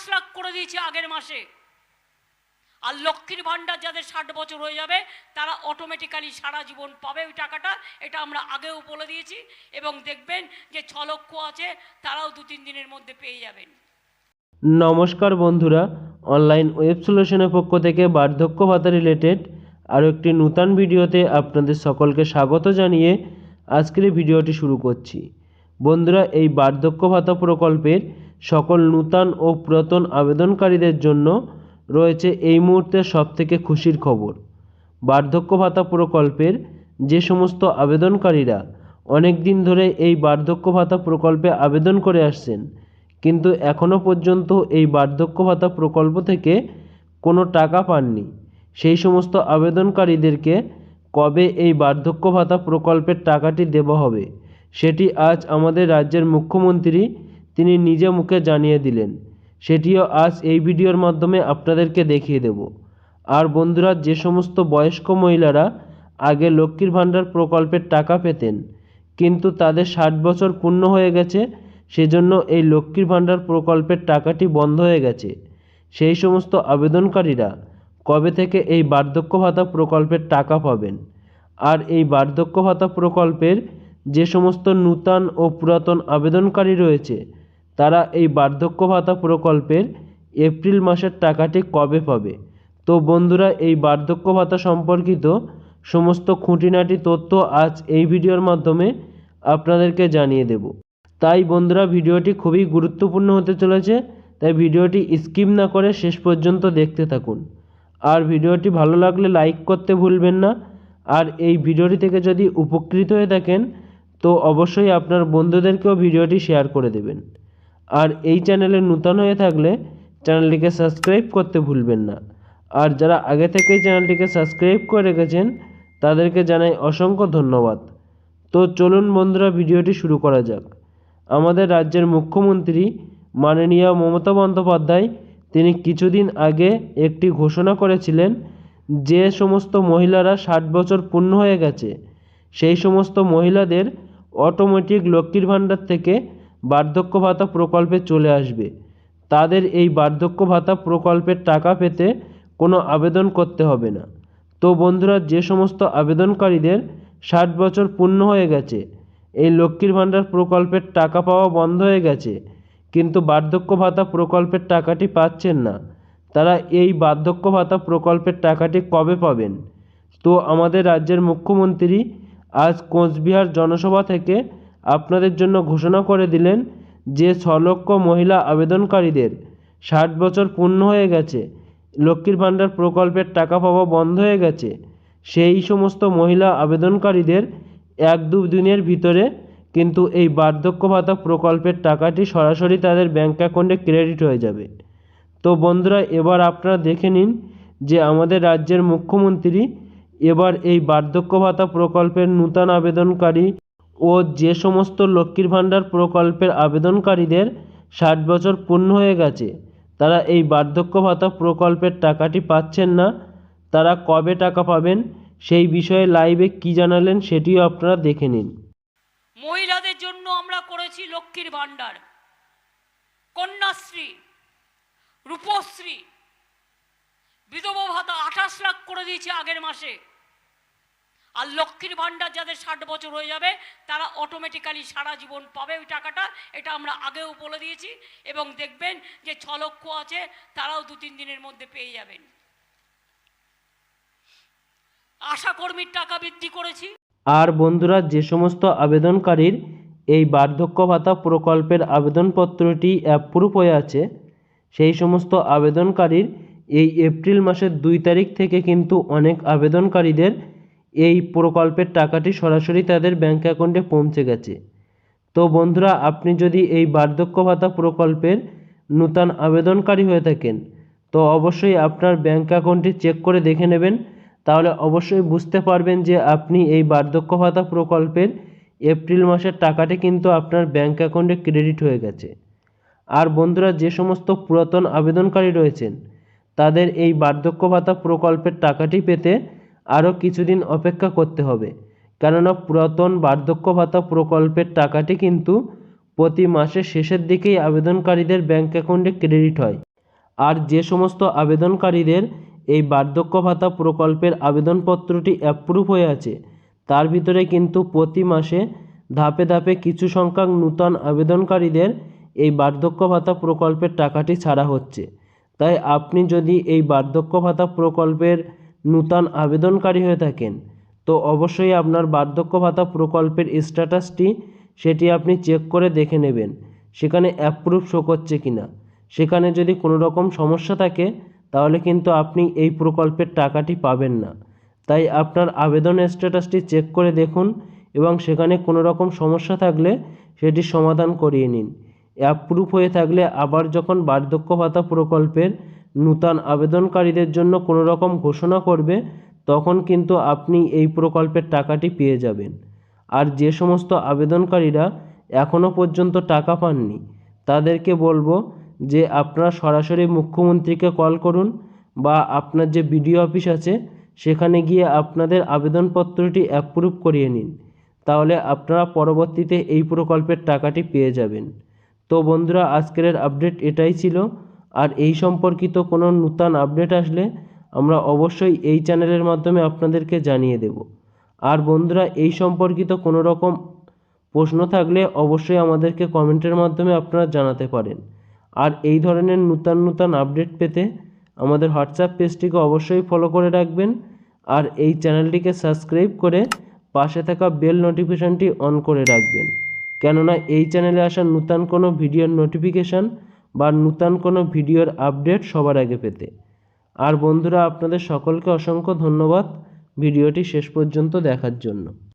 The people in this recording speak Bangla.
আঠাশ লাখ করে দিয়েছি আগের মাসে। আর লক্ষ্মীর ভাণ্ডার যাদের ষাট বছর হয়ে যাবে, তারা অটোমেটিক্যালি সারা জীবন পাবে ওই টাকাটা, এটা আমরা আগেও বলে দিয়েছি। এবং দেখবেন যে ছ লক্ষ আছে, তারাও দু তিন দিনের মধ্যে পেয়ে যাবেন। নমস্কার বন্ধুরা অনলাইন ওয়েব সলিউশনের পক্ষ থেকে বার্ধক্য ভাতা রিলেটেড আরও একটি নূতন ভিডিওতে আপনাদের সকলকে স্বাগত জানিয়ে আজকের ভিডিওটি শুরু করছি। বন্ধুরা, এই বার্ধক্য ভাতা প্রকল্পের সকল নূতন ও পুরাতন আবেদনকারীদের জন্য রয়েছে এই মুহূর্তে সবথেকে খুশির খবর। বার্ধক্য ভাতা প্রকল্পের যে সমস্ত আবেদনকারীরা অনেক দিন ধরে এই বার্ধক্য ভাতা প্রকল্পে আবেদন করে আসছেন, কিন্তু এখনও পর্যন্ত এই বার্ধক্য ভাতা প্রকল্প থেকে কোনো টাকা পাননি। সেই সমস্ত আবেদনকারীদেরকে কবে এই বার্ধক্য ভাতা প্রকল্পের টাকাটি দেওয়া হবে, সেটি আজ আমাদের রাজ্যের মুখ্যমন্ত্রী তিনি নিজে মুখে জানিয়ে দিলেন। সেটিও আজ এই ভিডিওর মাধ্যমে আপনাদেরকে দেখিয়ে দেব। আর বন্ধুরা, যে সমস্ত বয়স্ক মহিলারা আগে লক্ষ্মীর ভাণ্ডার প্রকল্পের টাকা পেতেন, কিন্তু তাদের ষাট বছর পূর্ণ হয়ে গেছে, সেজন্য এই লক্ষ্মীর ভাণ্ডার প্রকল্পের টাকাটি বন্ধ হয়ে গেছে। সেই সমস্ত আবেদনকারীরা কবে থেকে এই বার্ধক্য ভাতা প্রকল্পের টাকা পাবেন? আর এই বার্ধক্য ভাতা প্রকল্পের যে সমস্ত নূতন ও পুরাতন আবেদনকারী রয়েছে তারা এই বার্ধক্য ভাতা প্রকল্পের এপ্রিল মাসের টাকাটি কবে পাবে? তো বন্ধুরা, এই বার্ধক্য ভাতা সম্পর্কিত সমস্ত খুঁটিনাটি তথ্য আজ এই ভিডিওর মাধ্যমে আপনাদেরকে জানিয়ে দেব। তাই বন্ধুরা, ভিডিওটি খুবই গুরুত্বপূর্ণ হতে চলেছে, তাই ভিডিওটি স্কিপ না করে শেষ পর্যন্ত দেখতে থাকুন। আর ভিডিওটি ভালো লাগলে লাইক করতে ভুলবেন না। আর এই ভিডিওটি থেকে যদি উপকৃত হয়ে থাকেন, তো অবশ্যই আপনার বন্ধুদেরকেও ভিডিওটি শেয়ার করে দেবেন। আর এই চ্যানেলে নূতন হয়ে থাকলে চ্যানেলটিকে সাবস্ক্রাইব করতে ভুলবেন না। আর যারা আগে থেকেই চ্যানেলটিকে সাবস্ক্রাইব করে রেখেছেন, তাদেরকে জানাই অসংখ্য ধন্যবাদ। তো চলুন বন্ধুরা, ভিডিওটি শুরু করা যাক। আমাদের রাজ্যের মুখ্যমন্ত্রী মাননীয় মমতা বন্দ্যোপাধ্যায়, তিনি কিছুদিন আগে একটি ঘোষণা করেছিলেন যে সমস্ত মহিলারা ষাট বছর পূর্ণ হয়ে গেছে। সেই সমস্ত মহিলাদের অটোমেটিক লক্ষ্মীর ভাণ্ডার থেকে বার্ধক্য ভাতা প্রকল্পে চলে আসবে। তাদের এই বার্ধক্য ভাতা প্রকল্পের টাকা পেতে কোনো আবেদন করতে হবে না। তো বন্ধুরা, যে সমস্ত আবেদনকারীদের ষাট বছর পূর্ণ হয়ে গেছে, এই লক্ষ্মীর ভাণ্ডার প্রকল্পের টাকা পাওয়া বন্ধ হয়ে গেছে, কিন্তু বার্ধক্য ভাতা প্রকল্পের টাকাটি পাচ্ছেন না। তারা এই বার্ধক্য ভাতা প্রকল্পের টাকাটি কবে পাবেন? তো আমাদের রাজ্যের মুখ্যমন্ত্রী আজ কোচবিহার জনসভা থেকে আপনাদের জন্য ঘোষণা করে দিলেন যে ছ লক্ষ মহিলা আবেদনকারীদের ষাট বছর পূর্ণ হয়ে গেছে, লক্ষ্মীর ভাণ্ডার প্রকল্পের টাকা পাওয়া বন্ধ হয়ে গেছে, সেই সমস্ত মহিলা আবেদনকারীদের এক দু দিনের ভিতরে কিন্তু এই বার্ধক্য ভাতা প্রকল্পের টাকাটি সরাসরি তাদের ব্যাঙ্ক অ্যাকাউন্টে ক্রেডিট হয়ে যাবে। তো বন্ধুরা, এবার আপনারা দেখে নিন যে আমাদের রাজ্যের মুখ্যমন্ত্রী এবার এই বার্ধক্য ভাতা প্রকল্পের নূতন আবেদনকারী ও যে সমস্ত লক্ষ্মীর ভাণ্ডার প্রকল্পের আবেদনকারীদের ষাট বছর পূর্ণ হয়ে গেছে, তারা এই বার্ধক্য ভাতা প্রকল্পের টাকাটি পাচ্ছেন না, তারা কবে টাকা পাবেন সেই বিষয়ে লাইভে কী জানালেন সেটিও আপনারা দেখে নিন। মহিলাদের জন্য আমরা করেছি লক্ষ্মীর ভাণ্ডার। কন্যাশ্রী, রূপশ্রী, বিধবা ভাতা আঠাশ লাখ করে দিয়েছি আগের মাসে। আর লক্ষ্মীর ভাণ্ডার যাদের ষাট বছর হয়ে যাবে, তারা অটোমেটিক্যালি সারা জীবন পাবে ওই টাকাটা। এটা আমরা আগেও বলে দিয়েছি। এবং দেখবেন যে ছ লক্ষ আছে, তারাও দু তিন দিনের মধ্যে পেয়ে যাবেন। আশাকর্মীর টাকা বৃদ্ধি করেছি। আর বন্ধুরা, যে সমস্ত আবেদনকারীর এই বার্ধক্য ভাতা প্রকল্পের আবেদনপত্রটি অ্যাপ্রুভ হয়ে আছে, সেই সমস্ত আবেদনকারীর এই এপ্রিল মাসের দুই তারিখ থেকে কিন্তু অনেক আবেদনকারীদের এই প্রকল্পের টাকাটি সরাসরি তাদের ব্যাঙ্ক অ্যাকাউন্টে পৌঁছে গেছে। তো বন্ধুরা, আপনি যদি এই বার্ধক্য ভাতা প্রকল্পের নূতন আবেদনকারী হয়ে থাকেন, তো অবশ্যই আপনার ব্যাঙ্ক অ্যাকাউন্টটি চেক করে দেখে নেবেন। তাহলে অবশ্যই বুঝতে পারবেন যে আপনি এই বার্ধক্য ভাতা প্রকল্পের এপ্রিল মাসের টাকাটি কিন্তু আপনার ব্যাঙ্ক অ্যাকাউন্টে ক্রেডিট হয়ে গেছে। আর বন্ধুরা, যে সমস্ত পুরাতন আবেদনকারী রয়েছেন, তাদের এই বার্ধক্য ভাতা প্রকল্পের টাকাটি পেতে আরও কিছুদিন অপেক্ষা করতে হবে। কেননা পুরাতন বার্ধক্য ভাতা প্রকল্পের টাকাটি কিন্তু প্রতি মাসের শেষের দিকেই আবেদনকারীদের ব্যাঙ্ক অ্যাকাউন্টে ক্রেডিট হয়। আর যে সমস্ত আবেদনকারীদের এই বার্ধক্য ভাতা প্রকল্পের আবেদনপত্রটি অ্যাপ্রুভ হয়ে আছে, তার ভিতরে কিন্তু প্রতি মাসে ধাপে ধাপে কিছু সংখ্যক নূতন আবেদনকারীদের এই বার্ধক্য ভাতা প্রকল্পের টাকাটি ছাড়া হচ্ছে। তাই আপনি যদি এই বার্ধক্য ভাতা প্রকল্পের নূতন আবেদনকারী হয়ে থাকেন। তো অবশ্যই আপনার বার্ধক্য ভাতা প্রকল্পের স্ট্যাটাসটি সেটি আপনি চেক করে দেখে নেবেন, সেখানে অ্যাপ্রুভ শো করছে কি না সেখানে যদি কোনো রকম সমস্যা থাকে, তাহলে কিন্তু আপনি এই প্রকল্পের টাকাটি পাবেন না। তাই আপনার আবেদন স্ট্যাটাসটি চেক করে দেখুন এবং সেখানে কোনো রকম সমস্যা থাকলে সেটি সমাধান করিয়ে নিন। অ্যাপ্রুভ হয়ে থাকলে আবার যখন বার্ধক্য ভাতা প্রকল্পের নূতন আবেদনকারীদের জন্য কোনো রকম ঘোষণা করবে, তখন কিন্তু আপনি এই প্রকল্পের টাকাটি পেয়ে যাবেন। আর যে সমস্ত আবেদনকারীরা এখনও পর্যন্ত টাকা পাননি, তাদেরকে বলব যে আপনারা সরাসরি মুখ্যমন্ত্রীকে কল করুন বা আপনার যে বিডিও অফিস আছে, সেখানে গিয়ে আপনাদের আবেদনপত্রটি অ্যাপ্রুভ করিয়ে নিন। তাহলে আপনারা পরবর্তীতে এই প্রকল্পের টাকাটি পেয়ে যাবেন। তো বন্ধুরা, আজকের আপডেট এটাই ছিল। আর এই সম্পর্কিত কোনো নূতন আপডেট আসলে আমরা অবশ্যই এই চ্যানেলের মাধ্যমে আপনাদেরকে জানিয়ে দেব। আর বন্ধুরা, এই সম্পর্কিত কোনো রকম প্রশ্ন থাকলে অবশ্যই আমাদেরকে কমেন্টের মাধ্যমে আপনারা জানাতে পারেন। আর এই ধরনের নূতন নূতন আপডেট পেতে আমাদের হোয়াটসঅ্যাপ পেজটিকে অবশ্যই ফলো করে রাখবেন। আর এই চ্যানেলটিকে সাবস্ক্রাইব করে পাশে থাকা বেল নোটিফিকেশনটি অন করে রাখবেন। কেননা এই চ্যানেলে আসা নূতন কোনো ভিডিওর নোটিফিকেশান বা নূতন কোনো ভিডিওর আপডেট সবার আগে পেতে। আর বন্ধুরা, আপনাদের সকলকে অসংখ্য ধন্যবাদ ভিডিওটি শেষ পর্যন্ত দেখার জন্য।